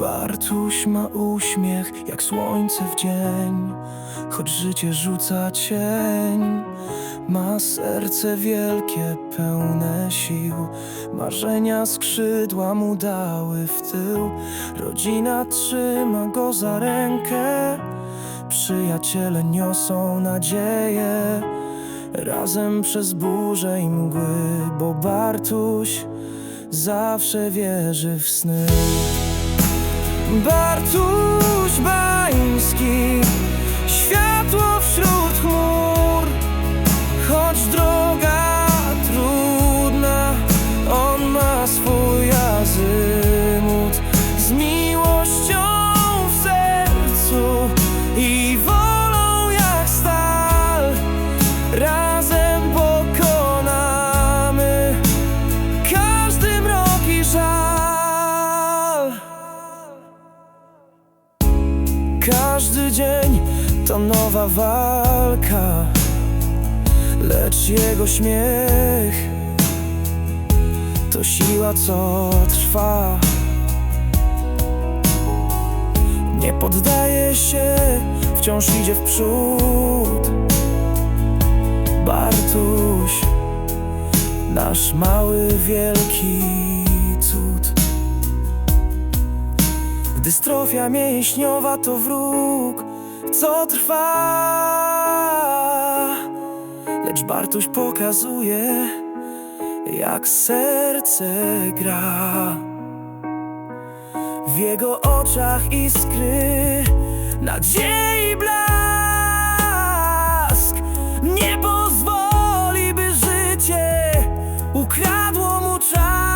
Bartuś ma uśmiech jak słońce w dzień Choć życie rzuca cień. Ma serce wielkie, pełne sił. Marzenia skrzydła mu dały w tył. Rodzina trzyma go za rękę. Przyjaciele niosą nadzieję. Razem przez burzę i mgły Bo Bartuś zawsze wierzy w sny Bartuś Bański Światło wśród chmur. Choć droga trudna On ma swój azymut. Z miłością w sercu I wolą to nowa walka, lecz jego śmiech to siła, co trwa. Nie poddaje się, wciąż idzie w przód. Bartuś, nasz mały, wielki cud. Dystrofia mięśniowa to wróg, co trwa. Lecz Bartuś pokazuje, jak serce gra. W jego oczach iskry nadziei blask. Nie pozwoli, by życie ukradło mu czas